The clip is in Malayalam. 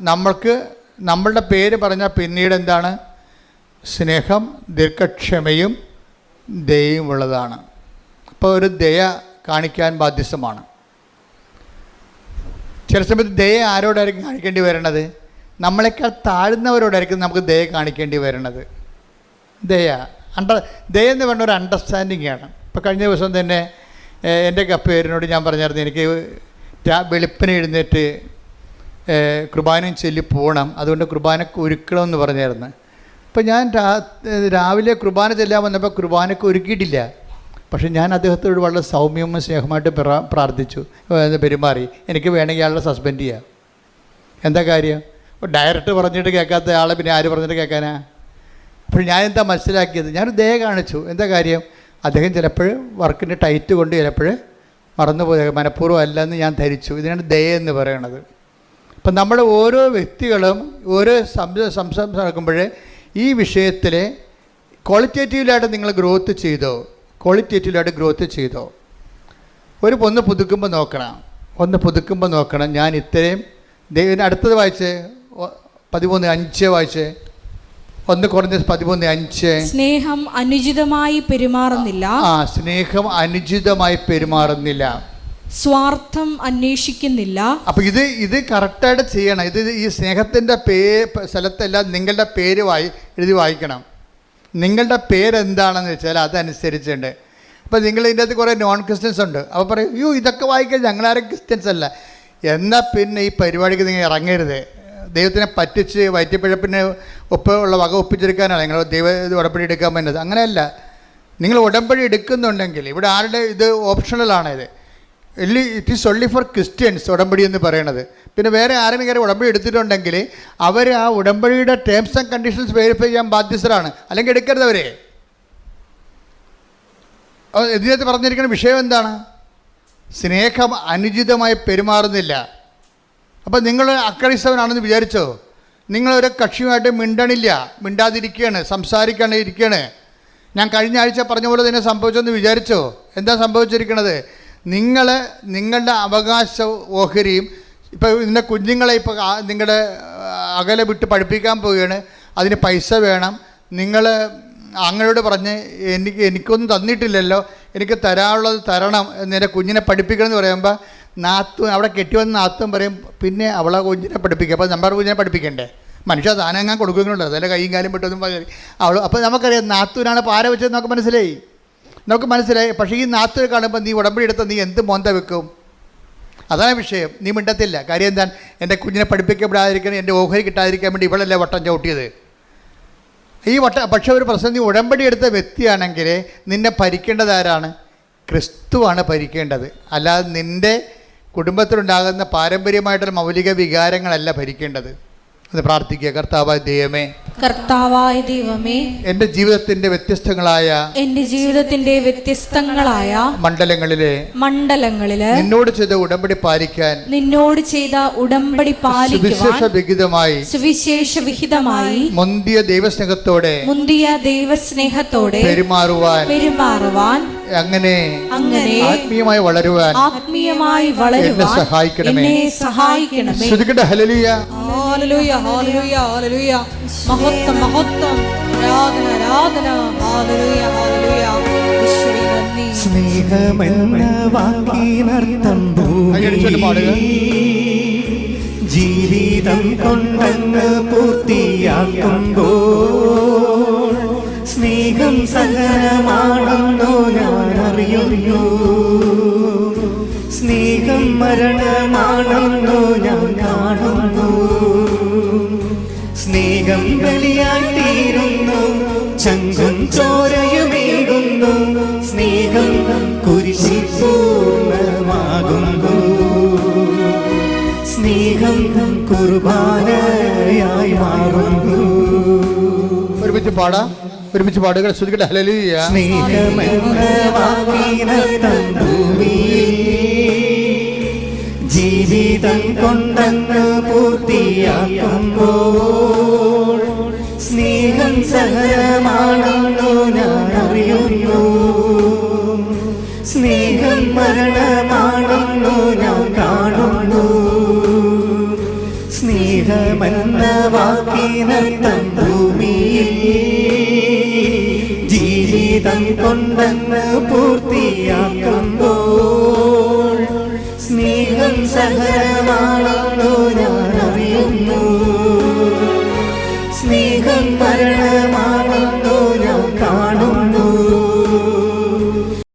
നമ്മൾക്ക് നമ്മളുടെ പേര് പറഞ്ഞാൽ പിന്നീട് എന്താണ്? സ്നേഹം ദീർഘക്ഷമയും ദയയും ഉള്ളതാണ്. അപ്പോൾ ഒരു ദയ കാണിക്കാൻ ബാധ്യസ്ഥമാണ്. ചില സമയത്ത് ദയ ആരോടായിരിക്കും കാണിക്കേണ്ടി വരണത്? നമ്മളെക്കാൾ താഴ്ന്നവരോടായിരിക്കും നമുക്ക് ദയ കാണിക്കേണ്ടി വരണത്. ദയ. അണ്ടർ ദയ എന്ന് പറഞ്ഞ ഒരു അണ്ടർസ്റ്റാൻഡിങ് ആണ്. ഇപ്പോൾ കഴിഞ്ഞ ദിവസം തന്നെ എന്റെ കപ്പേരിനോട് ഞാൻ പറഞ്ഞായിരുന്നു എനിക്ക് വെളുപ്പിന് എഴുന്നേറ്റ് കുർബാനയും ചൊല്ലി പോകണം അതുകൊണ്ട് കുർബാനക്ക് ഒരുക്കണം എന്ന് പറഞ്ഞായിരുന്നു. അപ്പം ഞാൻ രാവിലെ കുർബാന ചെല്ലാൻ വന്നപ്പോൾ കുർബാനക്ക് ഒരുക്കിയിട്ടില്ല. പക്ഷെ ഞാൻ അദ്ദേഹത്തോട് വളരെ സൗമ്യവും സ്നേഹമായിട്ട് പ്രാ- പ്രാർത്ഥിച്ചു. പെരുമാറി. എനിക്ക് വേണമെങ്കിൽ ആളെ സസ്പെൻഡ് ചെയ്യാം. എന്താ കാര്യം? ഡയറക്റ്റ് പറഞ്ഞിട്ട് കേൾക്കാത്ത ആളെ പിന്നെ ആര് പറഞ്ഞിട്ട് കേൾക്കാനാ? അപ്പോൾ ഞാൻ എന്താ മനസ്സിലാക്കിയത്? ഞാനൊരു ദയ കാണിച്ചു. എന്താ കാര്യം? അദ്ദേഹം ചിലപ്പോൾ വർക്കിന്റെ ടൈറ്റ് കൊണ്ട് ചിലപ്പോൾ മറന്നുപോയ. മനഃപൂർവം അല്ലെന്ന് ഞാൻ ധരിച്ചു. ഇതിനാണ് ദയ എന്ന് പറയണത്. അപ്പം നമ്മൾ ഓരോ വ്യക്തികളും ഓരോ സംസ സംസാരം നടക്കുമ്പോൾ ഈ വിഷയത്തിൽ ക്വാളിറ്റേറ്റീവിലായിട്ട് നിങ്ങൾ ഗ്രോത്ത് ചെയ്തോ? ക്വാളിറ്റേറ്റീവിലായിട്ട് ഗ്രോത്ത് ചെയ്തോ? ഒരു ഒന്ന് പുതുക്കുമ്പോൾ നോക്കണം. ഒന്ന് പുതുക്കുമ്പോൾ നോക്കണം. ഞാൻ ഇത്രയും ദൈവം അടുത്തത് വായിച്ച്? പതിമൂന്ന് അഞ്ച് വായിച്ച്? ഒന്ന് കുറഞ്ഞ പതിമൂന്ന് അഞ്ച്. സ്നേഹം അനുചിതമായി പെരുമാറുന്നില്ല. ആ സ്നേഹം അനുചിതമായി പെരുമാറുന്നില്ല. സ്വാർത്ഥം അന്വേഷിക്കുന്നില്ല. അപ്പൊ ഇത് ഇത് കറക്റ്റായിട്ട് ചെയ്യണം. ഇത് ഈ സ്നേഹത്തിന്റെ പേ സ്ഥലത്തെല്ലാം നിങ്ങളുടെ പേര് വായി എഴുതി വായിക്കണം. നിങ്ങളുടെ പേരെന്താണെന്ന് വെച്ചാൽ അതനുസരിച്ചുണ്ട്. അപ്പോൾ നിങ്ങൾ ഇതിന്റെ അകത്ത് കുറേ നോൺ ക്രിസ്ത്യൻസ് ഉണ്ട്. അപ്പോൾ പറയും അയ്യോ ഇതൊക്കെ വായിക്കാൻ ഞങ്ങളാരും ക്രിസ്ത്യൻസ് അല്ല. എന്നാൽ പിന്നെ ഈ പരിപാടിക്ക് നിങ്ങൾ ഇറങ്ങരുത്. ദൈവത്തിനെ പറ്റിച്ച് വയറ്റിപ്പിഴപ്പിന് ഒപ്പ് ഉള്ള വക ഒപ്പിച്ചെടുക്കാനാണ് നിങ്ങൾ ദൈവ ഇത് ഉടമ്പടി എടുക്കാൻ പറ്റുന്നത് അങ്ങനെയല്ല. നിങ്ങൾ ഉടമ്പടി എടുക്കുന്നുണ്ടെങ്കിൽ ഇവിടെ ആരുടെ ഇത് ഓപ്ഷണലാണ് ഇത് it is only for Christians ഉടമ്പടി എന്ന് പറയണത്. പിന്നെ വേറെ ആരെങ്കിലും ഉടമ്പടി എടുത്തിട്ടുണ്ടെങ്കിൽ അവർ ആ ഉടമ്പടിയുടെ ടേംസ് ആൻഡ് കണ്ടീഷൻസ് വെരിഫൈ ചെയ്യാൻ ബാധ്യസ്ഥരാണ്. അല്ലെങ്കിൽ എടുക്കരുത് അവരെ. ഇതിനകത്ത് പറഞ്ഞിരിക്കുന്ന വിഷയം എന്താണ്? സ്നേഹം അനുചിതമായി പെരുമാറുന്നില്ല. അപ്പോൾ നിങ്ങൾ അക്രൈസ്തവനാണെന്ന് വിചാരിച്ചോ? നിങ്ങളൊരു കക്ഷിയുമായിട്ട് മിണ്ടണില്ല. മിണ്ടാതിരിക്കുകയാണ് സംസാരിക്കാണ്ട് ഇരിക്കുകയാണ്. ഞാൻ കഴിഞ്ഞ ആഴ്ച പറഞ്ഞ പോലെ തന്നെ സംഭവിച്ചെന്ന് വിചാരിച്ചോ? എന്താ സംഭവിച്ചിരിക്കുന്നത് നിങ്ങൾ നിങ്ങളുടെ അവകാശ ഓഹരിയും ഇപ്പോൾ ഇതിന്റെ കുഞ്ഞുങ്ങളെ ഇപ്പോൾ നിങ്ങളുടെ അകലെ വിട്ട് പഠിപ്പിക്കാൻ പോവുകയാണ്. അതിന് പൈസ വേണം. നിങ്ങൾ അങ്ങനോട് പറഞ്ഞ് എനിക്ക് എനിക്കൊന്നും തന്നിട്ടില്ലല്ലോ. എനിക്ക് തരാനുള്ളത് തരണം. എന്നെ കുഞ്ഞിനെ പഠിപ്പിക്കണം എന്ന് പറയുമ്പോൾ നാത്തും അവിടെ കെട്ടി വന്ന് നാത്തും പറയും പിന്നെ അവളെ കുഞ്ഞിനെ പഠിപ്പിക്കുക അപ്പോൾ നമ്മുടെ കുഞ്ഞിനെ പഠിപ്പിക്കണ്ടേ? മനുഷ്യ താനങ്ങാൻ കൊടുക്കുന്നുണ്ട് അതിന്റെ കൈയും കാലും വിട്ടൊന്നും പറയും അവൾ അപ്പോൾ നമുക്കറിയാം നാത്തൂരാണ് പാര വെച്ചത് നമുക്ക് മനസ്സിലായി. നമുക്ക് മനസ്സിലായി പക്ഷേ ഈ നാത്തിൽ കാണുമ്പോൾ നീ ഉടമ്പടി എടുത്ത നീ എന്ത് മോന്ത വെക്കും? അതാണ് വിഷയം. നീ മിണ്ടത്തില്ല. കാര്യം എന്താ എന്റെ കുഞ്ഞിനെ പഠിപ്പിക്കപ്പെടാതിരിക്കണം എന്റെ ഓഹരി കിട്ടാതിരിക്കാൻ വേണ്ടി ഇവളല്ലേ വട്ടം ചവിട്ടിയത്? ഈ വട്ട പക്ഷേ ഒരു പ്രശ്നം നീ ഉടമ്പടി എടുത്ത വ്യക്തിയാണെങ്കിൽ നിന്നെ ഭരിക്കേണ്ടത് ആരാണ്? ക്രിസ്തുവാണ് ഭരിക്കേണ്ടത്. അല്ലാതെ നിന്റെ കുടുംബത്തിലുണ്ടാകുന്ന പാരമ്പര്യമായിട്ടുള്ള മൗലിക വികാരങ്ങളല്ല ഭരിക്കേണ്ടത്. അത് പ്രാർത്ഥിക്കുക. കർത്താവായ ദൈവമേ കർത്താവായ ദൈവമേ എന്റെ ജീവിതത്തിന്റെ വ്യത്യസ്തങ്ങളായ എന്റെ ജീവിതത്തിന്റെ വ്യത്യസ്തങ്ങളായ മണ്ഡലങ്ങളിലെ മണ്ഡലങ്ങളിലെ നിന്നോട് ചെയ്ത ഉടമ്പടി പാലിക്കാൻ നിന്നോട് ചെയ്ത ഉടമ്പടി പാലിക്കുവാൻ സുവിശേഷ വിഹിതമായി സുവിശേഷ വിഹിതമായി മുന്തിയ ദൈവസ്നേഹത്തോടെ മുന്തിയ ദൈവസ്നേഹത്തോടെ പെരുമാറുവാൻ പെരുമാറുവാൻ അങ്ങനെ അങ്ങനെ ആത്മീയമായി വളരുവാൻ ആത്മീയമായി വളരുവാൻ സഹായിക്കണമേ. സഹായിക്കണമേ. ശ്രുതികട ഹലലിയ മഹത്വം മഹത്വം ആരാധന ആരാധന സ്നേഹമെന്ന വാക്കിനർത്ഥം. ജീവിതം കൊണ്ടങ്ങ് പൂർത്തിയാക്കുമ്പോൾ സ്നേഹം സഹനമാണെന്നോ ഞാൻ അറിയുന്നു സ്നേഹം മരണമാണെന്നോ സ്നേഹം കുരിശി പൂർണമാകുന്നു. സ്നേഹം കുർബാനയായി മാറുന്നു. ഒരുമിച്ച് പാടാം. ഒരുമിച്ച് പാടുക. ശ്രദ്ധിക്കട്ടെ ഹലലിയ ജീവിതം കൊണ്ടങ്ങ് പൂർത്തിയാക്കുമ്പോൾ സ്നേഹം സഹരമാണെന്നു ഞാൻ അറിയുന്നു സ്നേഹം മരണമാണെന്നു ഞാൻ കാണുന്നു. സ്നേഹം സ്നേഹമെന്ന വാക്കിനർത്ഥം ഭൂമിയിൽ ജീവിതം കൊണ്ടെന്ന് പൂർത്തിയാക്കുമ്പോൾ സ്നേഹം സഹനമാണെന്നു